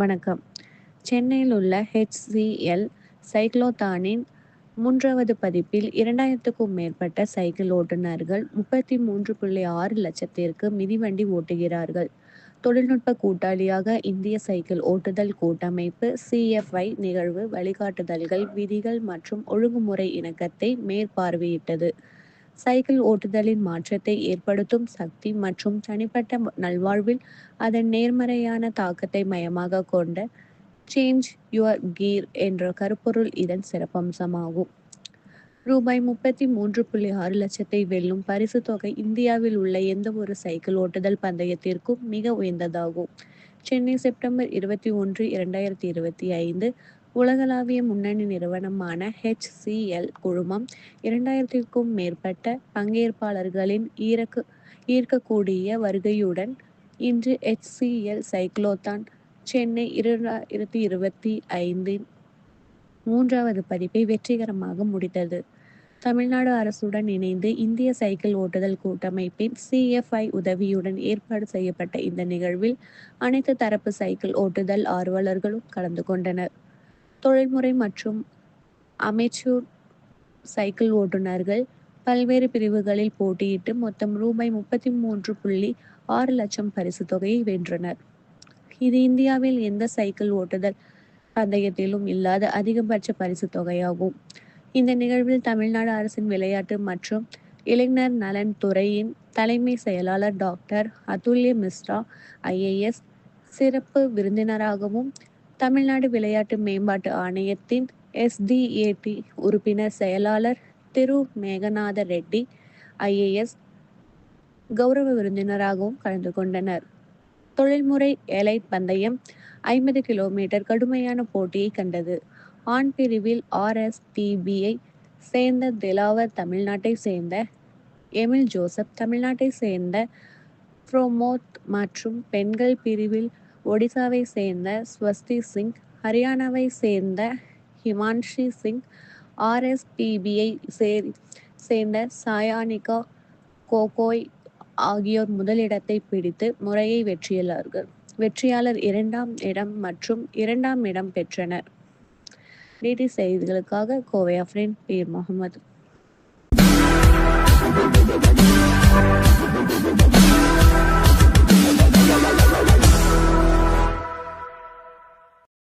வணக்கம். சென்னையில் உள்ள ஹெச்சிஎல் சைக்ளோத்தானின் மூன்றாவது பதிப்பில் இரண்டாயிரத்துக்கும் மேற்பட்ட சைக்கிள் ஓட்டுநர்கள் முப்பத்தி மூன்று புள்ளி ஆறு லட்சத்திற்கு மிதிவண்டி ஓட்டுகிறார்கள். தொழில்நுட்ப கூட்டாளியாக இந்திய சைக்கிள் ஓட்டுதல் கூட்டமைப்பு சிஎஃப்ஐ நிகழ்வு வழிகாட்டுதல்கள் விதிகள் மற்றும் ஒழுங்குமுறை இணக்கத்தை மேற்பார்வையிட்டது. சைக்கிள் ஓட்டுதலின் மாற்றத்தை ஏற்படுத்தும் சக்தி மற்றும் தனிப்பட்ட நல்வாழ்வில் அதன் நேர்மறையான தாக்கத்தை மையமாக கொண்ட சேஞ்ச் யுவர் கீர் என்ற கருப்பொருள் இதன் சிறப்பம்சமாகும். ரூபாய் முப்பத்தி மூன்று புள்ளி ஆறு லட்சத்தை வெல்லும் பரிசு தொகை இந்தியாவில் உள்ள எந்த ஒரு சைக்கிள் ஓட்டுதல் பந்தயத்திற்கும் மிக உயர்ந்ததாகும். சென்னை செப்டம்பர் இருபத்தி ஒன்று இரண்டாயிரத்தி இருபத்தி ஐந்து உலகளாவிய முன்னணி நிறுவனமான ஹெச்சிஎல் குழுமம் இரண்டாயிரத்திற்கும் மேற்பட்ட பங்கேற்பாளர்களின் ஈரக்கு ஈர்க்கக்கூடிய வருகையுடன் இன்று ஹெச்சிஎல் சைக்ளோத்தான் சென்னை இரண்டாயிரத்தி இருபத்தி ஐந்தின் மூன்றாவது பதிப்பை வெற்றிகரமாக முடித்தது. தமிழ்நாடு அரசுடன் இணைந்து இந்திய சைக்கிள் ஓட்டுதல் கூட்டமைப்பின் சிஎஃப்ஐ உதவியுடன் ஏற்பாடு செய்யப்பட்ட இந்த நிகழ்வில் அனைத்து தரப்பு சைக்கிள் ஓட்டுதல் ஆர்வலர்களும் கலந்து கொண்டனர். தொழில்முறை மற்றும் அமெச்சூர் சைக்கிள் ஓட்டுநர்கள் பல்வேறு பிரிவுகளில் போட்டியிட்டு மொத்தம் ரூபாய் முப்பத்தி மூன்று புள்ளி ஆறு லட்சம் பரிசு தொகையை வென்றனர். இது இந்தியாவில் எந்த சைக்கிள் ஓட்டுதல் பந்தயத்திலும் இல்லாத அதிகபட்ச பரிசு தொகையாகும். இந்த நிகழ்வில் தமிழ்நாடு அரசின் விளையாட்டு மற்றும் இளைஞர் நலன் துறையின் தலைமை செயலாளர் டாக்டர் அதுல்ய மிஸ்ரா ஐஏஎஸ் சிறப்பு விருந்தினராகவும் தமிழ்நாடு விளையாட்டு மேம்பாட்டு ஆணையத்தின் எஸ்டிஏடி உறுப்பினர் செயலாளர் திரு. மேகநாத ரெட்டி ஐஏஎஸ் கௌரவ விருந்தினராகவும் கலந்து கொண்டனர். தொழில்முறை எலைட் பந்தயம் ஐம்பது கிலோமீட்டர் கடுமையான போட்டியை கண்டது. ஆண் பிரிவில் ஆர்எஸ்டிபியை சேர்ந்த திலாவர் தமிழ்நாட்டை சேர்ந்த எமில் ஜோசப் தமிழ்நாட்டை சேர்ந்த ப்ரோமோத் மற்றும் பெண்கள் பிரிவில் ஒடிசாவை சேர்ந்த ஸ்வஸ்தி சிங் ஹரியானாவை சேர்ந்த ஹிமான்ஷி சிங் ஆர்எஸ்பிபியை சேர்ந்த சாயானிகா கோகோய் ஆகியோர் முதலிடத்தை பிடித்து முறையை வெற்றியுள்ளார்கள் வெற்றியாளர் இரண்டாம் இடம் மற்றும் இரண்டாம் இடம் பெற்றனர். டிடி செய்திகளுக்காக கோவை அஃப்ரின் பீர் முகமது.